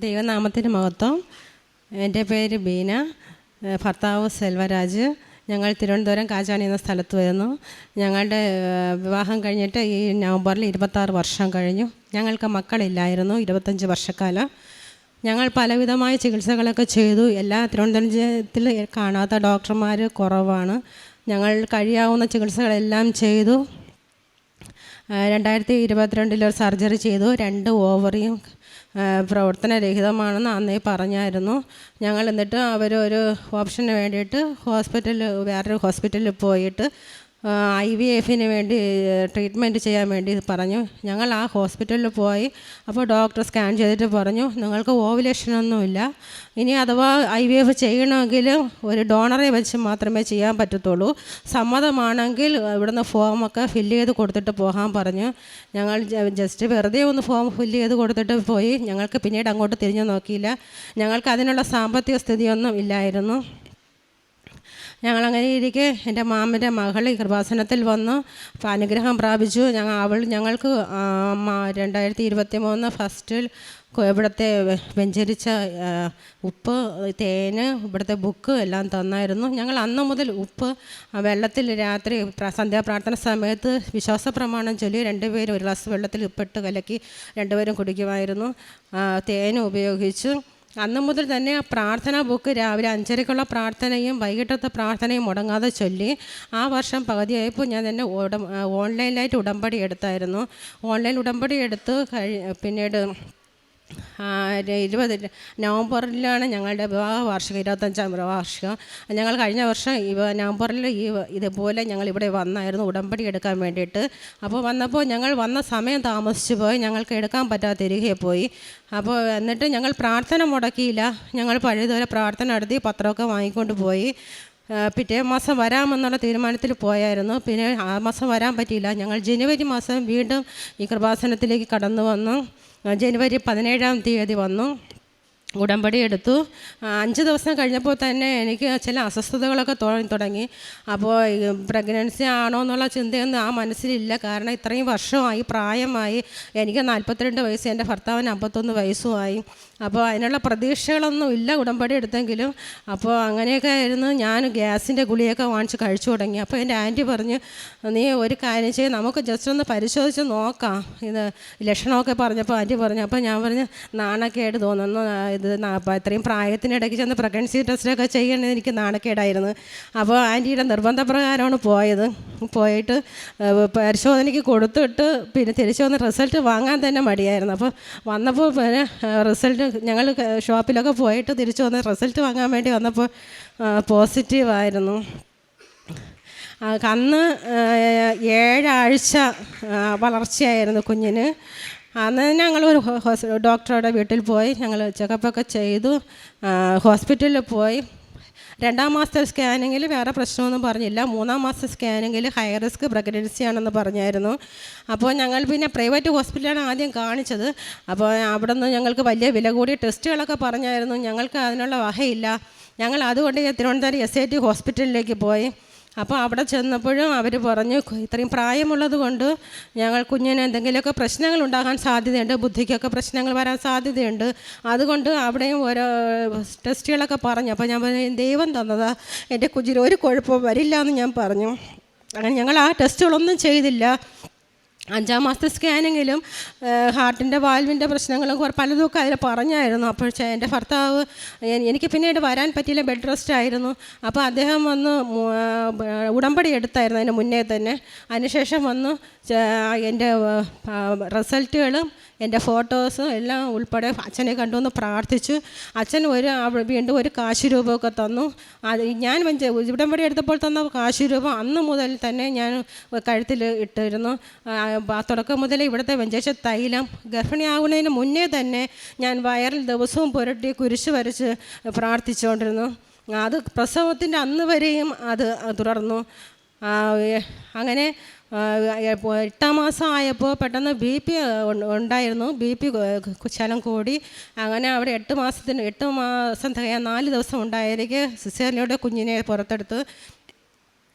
ദൈവനാമത്തിന് മഹത്വം. എന്റെ പേര് ബീന. ഭർത്താവ് സെൽവരാജ്. ഞങ്ങൾ തിരുവനന്തപുരം കാച്ചാണി എന്ന സ്ഥലത്ത് വരുന്നു. ഞങ്ങളുടെ വിവാഹം കഴിഞ്ഞിട്ട് ഈ നവംബറിൽ ഇരുപത്താറ് വർഷം കഴിഞ്ഞു. ഞങ്ങൾക്ക് മക്കളില്ലായിരുന്നു ഇരുപത്തഞ്ച് വർഷക്കാലം. ഞങ്ങൾ പലവിധമായ ചികിത്സകളൊക്കെ ചെയ്തു. എല്ലാ തിരുവനന്തപുരത്തിൽ കാണാത്ത ഡോക്ടർമാർ കുറവാണ്. ഞങ്ങൾ കഴിയാവുന്ന ചികിത്സകളെല്ലാം ചെയ്തു. രണ്ടായിരത്തി ഇരുപത്തിരണ്ടിൽ ഒരു സർജറി ചെയ്തു. രണ്ട് ഓവറിയും പ്രവർത്തനരഹിതമാണെന്ന് അന്നേ പറഞ്ഞായിരുന്നു. ഞങ്ങൾ എന്നിട്ട് അവരൊരു ഓപ്ഷന് വേണ്ടിയിട്ട് ഹോസ്പിറ്റൽ വേറൊരു ഹോസ്പിറ്റലിൽ പോയിട്ട് ഐ വി എഫിന് വേണ്ടി ട്രീറ്റ്മെന്റ് ചെയ്യാൻ വേണ്ടി പറഞ്ഞു. ഞങ്ങൾ ആ ഹോസ്പിറ്റലിൽ പോയി. അപ്പോൾ ഡോക്ടർ സ്കാൻ ചെയ്തിട്ട് പറഞ്ഞു നിങ്ങൾക്ക് ഓവുലേഷനൊന്നുമില്ല ഇനി അഥവാ ഐ വി എഫ് ചെയ്യണമെങ്കിൽ ഒരു ഡോണറെ വെച്ച് മാത്രമേ ചെയ്യാൻ പറ്റത്തുള്ളൂ. സമ്മതമാണെങ്കിൽ ഇവിടുന്ന് ഫോമൊക്കെ ഫില്ല് ചെയ്ത് കൊടുത്തിട്ട് പോകാൻ പറഞ്ഞു. ഞങ്ങൾ ജസ്റ്റ് വെറുതെ ഒന്ന് ഫോം ഫില്ല് ചെയ്ത് കൊടുത്തിട്ട് പോയി. ഞങ്ങൾക്ക് പിന്നീട് അങ്ങോട്ട് തിരിഞ്ഞു നോക്കിയില്ല. ഞങ്ങൾക്ക് അതിനുള്ള സാമ്പത്തിക സ്ഥിതിയൊന്നും ഇല്ലായിരുന്നു. ഞങ്ങളങ്ങനെ ഇരിക്കെ എന്റെ മാമന്റെ മകൾ കൃപാസനത്തിൽ വന്നു. അനുഗ്രഹം പ്രാപിച്ചു. ഞങ്ങൾ അവൾ ഞങ്ങൾക്ക് രണ്ടായിരത്തി ഇരുപത്തി മൂന്ന് ഫസ്റ്റിൽ ഇവിടുത്തെ വെഞ്ചരിച്ച ഉപ്പ് തേന് ഇവിടുത്തെ ബുക്ക് എല്ലാം തന്നായിരുന്നു. ഞങ്ങൾ അന്ന് മുതൽ ഉപ്പ് വെള്ളത്തിൽ രാത്രി സന്ധ്യാപ്രാർത്ഥന സമയത്ത് വിശ്വാസ പ്രമാണം ചൊല്ലി രണ്ടുപേരും ഒരു ഗ്ലാസ് വെള്ളത്തിൽ ഉപ്പിട്ട് കലക്കി രണ്ടുപേരും കുടിക്കുമായിരുന്നു. തേൻ ഉപയോഗിച്ചു. അന്ന് മുതൽ തന്നെ ആ പ്രാർത്ഥനാ ബുക്ക് രാവിലെ അഞ്ചരയ്ക്കുള്ള പ്രാർത്ഥനയും വൈകിട്ടത്തെ പ്രാർത്ഥനയും മുടങ്ങാതെ ചൊല്ലി ആ വർഷം പകുതിയായപ്പോൾ ഞാൻ തന്നെ ഓൺലൈനിലായിട്ട് ഉടമ്പടി എടുത്തായിരുന്നു. ഓൺലൈൻ ഉടമ്പടി എടുത്ത് കഴി പിന്നീട് ഇരുപത് നവംബറിലാണ് ഞങ്ങളുടെ വിവാഹ വാർഷികം ഇരുപത്തഞ്ചാം വാർഷികം. ഞങ്ങൾ കഴിഞ്ഞ വർഷം നവംബറിൽ ഈ ഇതുപോലെ ഞങ്ങൾ ഇവിടെ വന്നായിരുന്നു ഉടമ്പടി എടുക്കാൻ വേണ്ടിയിട്ട്. അപ്പോൾ വന്നപ്പോൾ ഞങ്ങൾ വന്ന സമയം താമസിച്ചു പോയി. ഞങ്ങൾക്ക് എടുക്കാൻ പറ്റാതെ തിരികെ പോയി. അപ്പോൾ എന്നിട്ട് ഞങ്ങൾ പ്രാർത്ഥന മുടക്കിയില്ല. ഞങ്ങൾ പഴയതുപോലെ പ്രാർത്ഥന നടത്തി പത്രമൊക്കെ വാങ്ങിക്കൊണ്ട് പോയി. പിറ്റേ മാസം വരാമെന്നുള്ള തീരുമാനത്തിൽ പോയായിരുന്നു. പിന്നെ ആ മാസം വരാൻ പറ്റിയില്ല. ഞങ്ങൾ ജനുവരി മാസം വീണ്ടും ഈ കൃപാസനത്തിലേക്ക് കടന്നു വന്നു. ജനുവരി പതിനേഴാം തീയതി വന്നു. ഉടമ്പടി എടുത്തു. അഞ്ച് ദിവസം കഴിഞ്ഞപ്പോൾ തന്നെ എനിക്ക് ചില അസ്വസ്ഥതകളൊക്കെ തുടങ്ങി തുടങ്ങി. അപ്പോൾ പ്രഗ്നൻസി ആണോ എന്നുള്ള ചിന്തയൊന്നും ആ മനസ്സിലില്ല. കാരണം ഇത്രയും വർഷമായി പ്രായമായി എനിക്ക് നാൽപ്പത്തിരണ്ട് വയസ്സ് എന്റെ ഭർത്താവിന് അമ്പത്തൊന്ന് വയസ്സുമായി അപ്പോൾ അതിനുള്ള പ്രതീക്ഷകളൊന്നും ഇല്ല ഉടമ്പടി എടുത്തെങ്കിലും. അപ്പോൾ അങ്ങനെയൊക്കെ ആയിരുന്നു ഞാൻ ഗ്യാസിന്റെ ഗുളിയൊക്കെ വാങ്ങിച്ച് കഴിച്ചു തുടങ്ങി. അപ്പോൾ എന്റെ ആന്റി പറഞ്ഞു നീ ഒരു കാര്യം ചെയ്യും നമുക്ക് ജസ്റ്റ് ഒന്ന് പരിശോധിച്ച് നോക്കാം. ഇത് ലക്ഷണമൊക്കെ പറഞ്ഞപ്പോൾ ആന്റി പറഞ്ഞു അപ്പോൾ ഞാൻ പറഞ്ഞു നാണക്കേട് തോന്നുന്നു. ഇത് അപ്പോൾ ഇത്രയും പ്രായത്തിനിടയ്ക്ക് ചെന്ന് പ്രഗ്നൻസി ടെസ്റ്റൊക്കെ ചെയ്യണമെന്ന് എനിക്ക് നാണക്കേടായിരുന്നു. അപ്പോൾ ആന്റിയുടെ നിർബന്ധപ്രകാരമാണ് പോയത്. പോയിട്ട് പരിശോധനയ്ക്ക് കൊടുത്തിട്ട് പിന്നെ തിരിച്ചു വന്ന് റിസൾട്ട് വാങ്ങാൻ തന്നെ മടിയായിരുന്നു. അപ്പോൾ വന്നപ്പോൾ പിന്നെ റിസൾട്ട് ഞങ്ങൾ ഷോപ്പിലൊക്കെ പോയിട്ട് തിരിച്ചു വന്ന് റിസൾട്ട് വാങ്ങാൻ വേണ്ടി വന്നപ്പോൾ പോസിറ്റീവായിരുന്നു അന്ന് ഏഴാഴ്ച വളർച്ചയായിരുന്നു കുഞ്ഞിന്. അന്ന് ഞങ്ങൾ ഒരു ഡോക്ടറുടെ വീട്ടിൽ പോയി. ഞങ്ങൾ ചെക്കപ്പൊക്കെ ചെയ്തു. ഹോസ്പിറ്റലിൽ പോയി. രണ്ടാം മാസത്തെ സ്കാനിങ്ങിൽ വേറെ പ്രശ്നമൊന്നും പറഞ്ഞില്ല. മൂന്നാം മാസത്തെ സ്കാനിങ്ങിൽ ഹൈ റിസ്ക് പ്രഗ്നൻസി ആണെന്ന് പറഞ്ഞായിരുന്നു. അപ്പോൾ ഞങ്ങൾ പിന്നെ പ്രൈവറ്റ് ഹോസ്പിറ്റലാണ് ആദ്യം കാണിച്ചത്. അപ്പോൾ അവിടെ നിന്ന് ഞങ്ങൾക്ക് വലിയ വില കൂടിയ ടെസ്റ്റുകളൊക്കെ പറഞ്ഞായിരുന്നു. ഞങ്ങൾക്ക് അതിനുള്ള വഹയില്ല ഞങ്ങൾ അതുകൊണ്ട് തിരുവനന്തപുരം എസ് ഐ ടി ഹോസ്പിറ്റലിലേക്ക് പോയി. അപ്പോൾ അവിടെ ചെന്നപ്പോഴും അവർ പറഞ്ഞു ഇത്രയും പ്രായമുള്ളത് കൊണ്ട് ഞങ്ങൾ കുഞ്ഞിന് എന്തെങ്കിലുമൊക്കെ പ്രശ്നങ്ങൾ ഉണ്ടാകാൻ സാധ്യതയുണ്ട് ബുദ്ധിക്കൊക്കെ പ്രശ്നങ്ങൾ വരാൻ സാധ്യതയുണ്ട്. അതുകൊണ്ട് അവിടെയും ഓരോ ടെസ്റ്റുകളൊക്കെ പറഞ്ഞു. അപ്പോൾ ഞാൻ പറഞ്ഞു ദൈവം തന്നതാ എന്റെ കുഞ്ഞിന് ഒരു കുഴപ്പവും വരില്ല എന്ന് ഞാൻ പറഞ്ഞു. അങ്ങനെ ഞങ്ങൾ ആ ടെസ്റ്റുകളൊന്നും ചെയ്തില്ല. അഞ്ചാം മാസത്തെ സ്കാനിങ്ങിലും ഹാർട്ടിന്റെ വാൽവിന്റെ പ്രശ്നങ്ങളും കുറേ പലതുമൊക്കെ അതിൽ പറഞ്ഞായിരുന്നു. അപ്പോൾ എന്റെ ഭർത്താവ് എനിക്ക് പിന്നീട് വരാൻ പറ്റിയില്ല ബെഡ് റെസ്റ്റ് ആയിരുന്നു. അപ്പോൾ അദ്ദേഹം വന്ന് ഉടമ്പടി എടുത്തായിരുന്നു അതിന് മുന്നേ തന്നെ. അതിനുശേഷം വന്ന് എന്റെ റിസൾട്ടുകളും എന്റെ ഫോട്ടോസും എല്ലാം ഉൾപ്പെടെ അച്ഛനെ കണ്ടുവന്ന് പ്രാർത്ഥിച്ചു. അച്ഛൻ ഒരു വീണ്ടും ഒരു കാശ് രൂപമൊക്കെ തന്നു. അത് ഞാൻ ഉടമ്പടി എടുത്തപ്പോൾ തന്ന കാശ് രൂപം അന്ന് മുതൽ തന്നെ ഞാൻ കഴുത്തിൽ ഇട്ടിരുന്നു. തുടക്കം മുതൽ ഇവിടുത്തെ വെഞ്ചേശ തൈലം ഗർഭിണിയാകുന്നതിന് മുന്നേ തന്നെ ഞാൻ വയറിൽ ദിവസവും പുരട്ടി കുരിശ് വരച്ച് പ്രാർത്ഥിച്ചുകൊണ്ടിരുന്നു. അത് പ്രസവത്തിന്റെ അന്ന് വരെയും അത് തുടർന്നു. അങ്ങനെ എട്ടാം മാസം ആയപ്പോൾ പെട്ടെന്ന് ബി പി ഉണ്ടായിരുന്നു. ബി പി ശലം കൂടി. അങ്ങനെ അവിടെ എട്ട് മാസത്തിന് എട്ട് മാസം തികയാൻ നാല് ദിവസം ഉണ്ടായിരിക്കെ സിസേറിനോട് കുഞ്ഞിനെ പുറത്തെടുത്ത്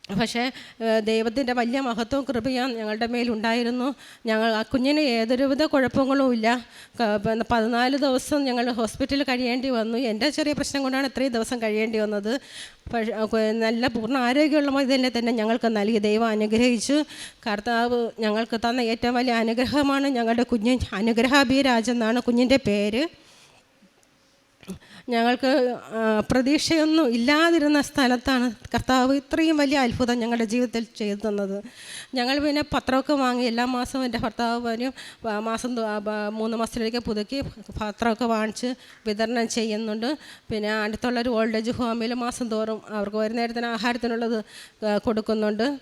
പക്ഷേ ദൈവത്തിന്റെ വലിയ മഹത്വവും കൃപയും ഞങ്ങളുടെ മേലുണ്ടായിരുന്നു ഞങ്ങൾ ആ കുഞ്ഞിന് ഏതൊരുവിധ കുഴപ്പങ്ങളും ഇല്ല. പതിനാല് ദിവസം ഞങ്ങൾ ഹോസ്പിറ്റലിൽ കഴിയേണ്ടി വന്നു. എന്റെ ചെറിയ പ്രശ്നം കൊണ്ടാണ് ഇത്രയും ദിവസം കഴിയേണ്ടി വന്നത്. നല്ല പൂർണ ആരോഗ്യമുള്ള ഇതിനെ തന്നെ ഞങ്ങൾക്ക് നൽകി ദൈവം അനുഗ്രഹിച്ചു. കർത്താവ് ഞങ്ങൾക്ക് തന്ന ഏറ്റവും വലിയ അനുഗ്രഹമാണ് ഞങ്ങളുടെ കുഞ്ഞ് അനുഗ്രഹാഭിരാജ് എന്നാണ് കുഞ്ഞിന്റെ പേര്. ഞങ്ങൾക്ക് പ്രതീക്ഷയൊന്നും ഇല്ലാതിരുന്ന സ്ഥലത്താണ് കർത്താവ് ഇത്രയും വലിയ അത്ഭുതം ഞങ്ങളുടെ ജീവിതത്തിൽ ചെയ്തു തന്നത്. ഞങ്ങൾ പിന്നെ പത്രമൊക്കെ വാങ്ങി എല്ലാ മാസവും എന്റെ ഭർത്താവ് വരും. മാസം മൂന്ന് മാസത്തിലേക്ക് പുതുക്കി പത്രമൊക്കെ വാങ്ങിച്ച് വിതരണം ചെയ്യുന്നുണ്ട്. പിന്നെ അടുത്തുള്ളൊരു ഓൾഡ് ഏജ് ഹോമിൽ മാസം തോറും അവർക്ക് ഒരു നേരത്തിന് ആഹാരത്തിനുള്ളത് കൊടുക്കുന്നുണ്ട്.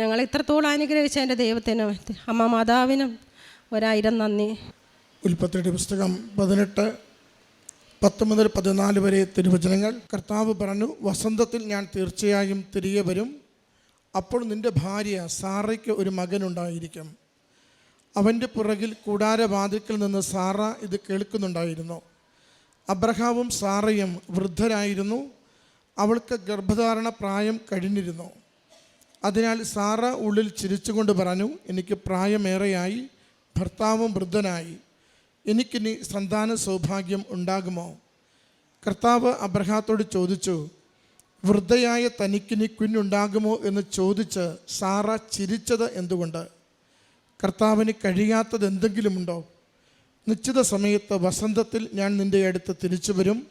ഞങ്ങൾ ഇത്രത്തോളം അനുഗ്രഹിച്ച എന്റെ ദൈവത്തിനും അമ്മ മാതാവിനും ഒരായിരം നന്ദി. ഉൽപ്പത്തിയുടെ പുസ്തകം പതിനെട്ട് പത്ത് മുതൽ പതിനാല് വരെ തിരുവചനങ്ങൾ. കർത്താവ് പറഞ്ഞു വസന്തത്തിൽ ഞാൻ തീർച്ചയായും തിരികെ വരും. അപ്പോൾ നിന്റെ ഭാര്യ സാറയ്ക്ക് ഒരു മകനുണ്ടായിരിക്കും അവന്റെ പുറകിൽ കൂടാരവാതിൽക്കൽ നിന്ന് സാറ ഇത് കേൾക്കുന്നുണ്ടായിരുന്നു. അബ്രഹാവും സാറയും വൃദ്ധരായിരുന്നു. അവൾക്ക് ഗർഭധാരണ പ്രായം കഴിഞ്ഞിരുന്നു. അതിനാൽ സാറ ഉള്ളിൽ ചിരിച്ചുകൊണ്ട് പറഞ്ഞു എനിക്ക് പ്രായമേറെയായി. ഭർത്താവും വൃദ്ധനായി. എനിക്കിനി സന്താന സൗഭാഗ്യം ഉണ്ടാകുമോ? കർത്താവ് അബ്രഹാത്തോട് ചോദിച്ചു വൃദ്ധയായ തനിക്കിനി കുഞ്ഞുണ്ടാകുമോ? എന്ന് ചോദിച്ച് സാറ ചിരിച്ചത് എന്തുകൊണ്ട്? കർത്താവിന് കഴിയാത്തത് എന്തെങ്കിലുമുണ്ടോ? നിശ്ചിത സമയത്ത് വസന്തത്തിൽ ഞാൻ നിന്റെ അടുത്ത് തിരിച്ചു വരും.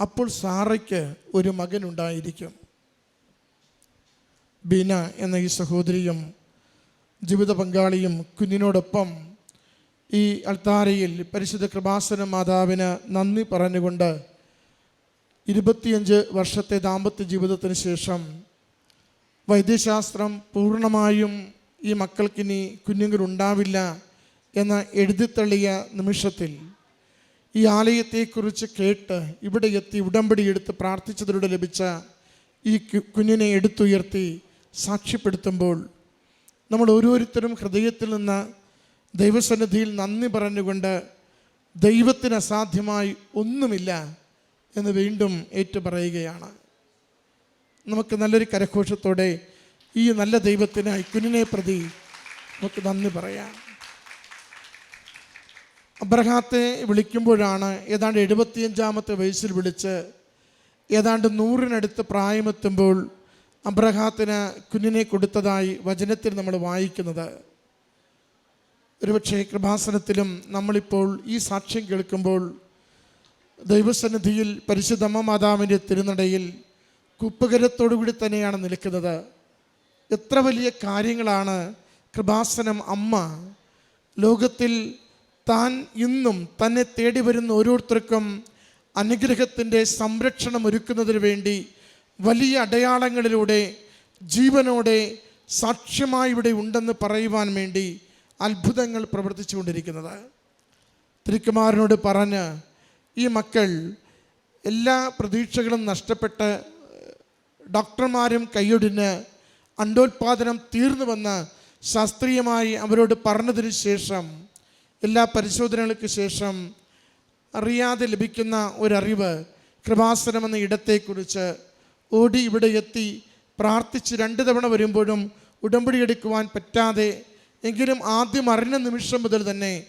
അപ്പോൾ സാറയ്ക്ക് ഒരു മകനുണ്ടായിരിക്കും ബീന എന്ന ഈ സഹോദരിയും ജീവിത പങ്കാളിയും കുഞ്ഞിനോടൊപ്പം ഈ അൾത്താരയിൽ പരിശുദ്ധ കൃപാസന മാതാവിന് നന്ദി പറഞ്ഞുകൊണ്ട് ഇരുപത്തിയഞ്ച് വർഷത്തെ ദാമ്പത്യ ജീവിതത്തിന് ശേഷം വൈദ്യശാസ്ത്രം പൂർണമായും ഈ മക്കൾക്കിനി കുഞ്ഞുങ്ങളുണ്ടാവില്ല എന്ന എഴുതിത്തള്ളിയ നിമിഷത്തിൽ ഈ ആലയത്തെക്കുറിച്ച് കേട്ട് ഇവിടെ എത്തി ഉടമ്പടി എടുത്ത് പ്രാർത്ഥിച്ചതിലൂടെ ലഭിച്ച ഈ കുഞ്ഞിനെ എടുത്തുയർത്തി സാക്ഷ്യപ്പെടുത്തുമ്പോൾ നമ്മൾ ഓരോരുത്തരും ഹൃദയത്തിൽ നിന്ന് ദൈവസന്നിധിയിൽ നന്ദി പറഞ്ഞുകൊണ്ട് ദൈവത്തിന് അസാധ്യമായി ഒന്നുമില്ല എന്ന് വീണ്ടും ഏറ്റുപറയുകയാണ്. നമുക്ക് നല്ലൊരു കരഘോഷത്തോടെ ഈ നല്ല ദൈവത്തിനായി കുഞ്ഞിനെ പ്രതി നമുക്ക് നന്ദി പറയാം. അബ്രഹാത്തെ വിളിക്കുമ്പോഴാണ് ഏതാണ്ട് എഴുപത്തിയഞ്ചാമത്തെ വയസ്സിൽ വിളിച്ച് ഏതാണ്ട് നൂറിനടുത്ത് പ്രായമെത്തുമ്പോൾ അബ്രഹാത്തിന് കുഞ്ഞിനെ കൊടുത്തതായി വചനത്തിൽ നമ്മൾ വായിക്കുന്നത്. ഒരുപക്ഷെ കൃപാസനത്തിലും നമ്മളിപ്പോൾ ഈ സാക്ഷ്യം കേൾക്കുമ്പോൾ ദൈവസന്നിധിയിൽ പരിശുദ്ധമ്മ മാതാവിന്റെ തിരുനടയിൽ കുപ്പകരത്തോടുകൂടി തന്നെയാണ് നിൽക്കുന്നത്. എത്ര വലിയ കാര്യങ്ങളാണ് കൃപാസനം അമ്മ ലോകത്തിൽ താൻ ഇന്നും തന്നെ തേടി വരുന്ന ഓരോരുത്തർക്കും അനുഗ്രഹത്തിന്റെ സംരക്ഷണം ഒരുക്കുന്നതിന് വേണ്ടി വലിയ അടയാളങ്ങളിലൂടെ ജീവനോടെ സാക്ഷ്യമായി ഇവിടെ ഉണ്ടെന്ന് പറയുവാൻ വേണ്ടി അത്ഭുതങ്ങൾ പ്രവർത്തിച്ചുകൊണ്ടിരിക്കുന്നത്. തിരുക്കുമാരനോട് പറഞ്ഞ് ഈ മക്കൾ എല്ലാ പ്രതീക്ഷകളും നഷ്ടപ്പെട്ട് ഡോക്ടർമാരും കൈയൊടിഞ്ഞ് അണ്ടോത്പാദനം തീർന്നുവെന്ന് ശാസ്ത്രീയമായി അവരോട് പറഞ്ഞതിന് ശേഷം എല്ലാ പരിശോധനകൾക്ക് ശേഷം അറിയാതെ ലഭിക്കുന്ന ഒരറിവ് കൃപാസനം എന്ന ഇടത്തെക്കുറിച്ച് ഓടി ഇവിടെ എത്തി പ്രാർത്ഥിച്ച് രണ്ട് തവണ വരുമ്പോഴും ഉടമ്പടി എടുക്കുവാൻ പറ്റാതെ എങ്കിലും ആദ്യം അറിഞ്ഞ നിമിഷം മുതൽ തന്നെ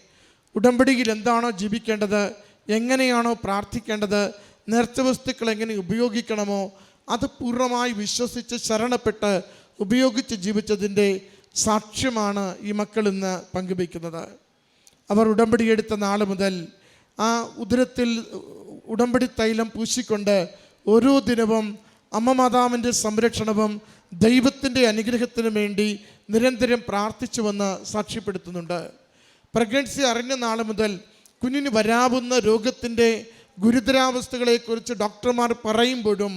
ഉടമ്പടിയിൽ എന്താണോ ജീവിക്കേണ്ടത് എങ്ങനെയാണോ പ്രാർത്ഥിക്കേണ്ടത് നേർച്ച വസ്തുക്കൾ എങ്ങനെ ഉപയോഗിക്കണമോ അത് പൂർണമായി വിശ്വസിച്ച് ശരണപ്പെട്ട് ഉപയോഗിച്ച് ജീവിച്ചതിന്റെ സാക്ഷ്യമാണ് ഈ മക്കൾ ഇന്ന് പങ്കുവയ്ക്കുന്നത്. അവർ ഉടമ്പടി എടുത്ത നാൾ മുതൽ ആ ഉദരത്തിൽ ഉടമ്പടി തൈലം പൂശിക്കൊണ്ട് ഓരോ ദിനവും അമ്മ മാതാവിന്റെ സംരക്ഷണവും ദൈവത്തിന്റെ അനുഗ്രഹത്തിനു വേണ്ടി നിരന്തരം പ്രാർത്ഥിച്ചുവെന്ന് സാക്ഷ്യപ്പെടുത്തുന്നുണ്ട്. പ്രഗ്നൻസി അറിഞ്ഞ നാൾ മുതൽ കുഞ്ഞിന് വരാവുന്ന രോഗത്തിന്റെ ഗുരുതരാവസ്ഥകളെക്കുറിച്ച് ഡോക്ടർമാർ പറയുമ്പോഴും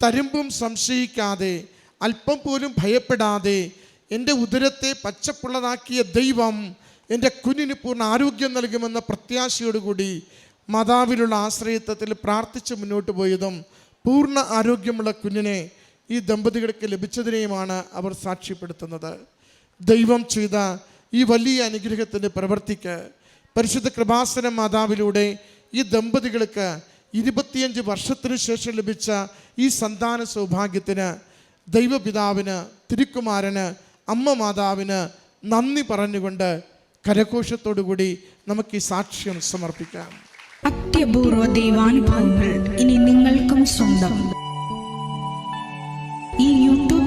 തരുമ്പും സംശയിക്കാതെ അല്പം പോലും ഭയപ്പെടാതെ എന്റെ ഉദരത്തെ പച്ചപ്പുള്ളതാക്കിയ ദൈവം എന്റെ കുഞ്ഞിന് പൂർണ ആരോഗ്യം നൽകുമെന്ന പ്രത്യാശയോടുകൂടി മാതാവിലുള്ള ആശ്രയത്വത്തിൽ പ്രാർത്ഥിച്ച് മുന്നോട്ട് പോയതും പൂർണ ആരോഗ്യമുള്ള കുഞ്ഞിനെ ഈ ദമ്പതികൾക്ക് ലഭിച്ചതിനെയുമാണ് അവർ സാക്ഷ്യപ്പെടുത്തുന്നത്. ദൈവം ചെയ്ത ഈ വലിയ അനുഗ്രഹത്തിന്റെ പ്രവർത്തിക്ക് പരിശുദ്ധ കൃപാസന മാതാവിലൂടെ ഈ ദമ്പതികൾക്ക് ഇരുപത്തിയഞ്ച് വർഷത്തിനു ശേഷം ലഭിച്ച ഈ സന്താന സൗഭാഗ്യത്തിന് ദൈവപിതാവിന് തിരുക്കുമാരന് അമ്മ മാതാവിന് നന്ദി പറഞ്ഞുകൊണ്ട് കരഘോഷത്തോടുകൂടി നമുക്ക് ഈ സാക്ഷ്യം സമർപ്പിക്കാം. അത്യപൂർവ ദൈവാനുഭവങ്ങൾ ഇനി നിങ്ങൾക്കും സ്വന്തം.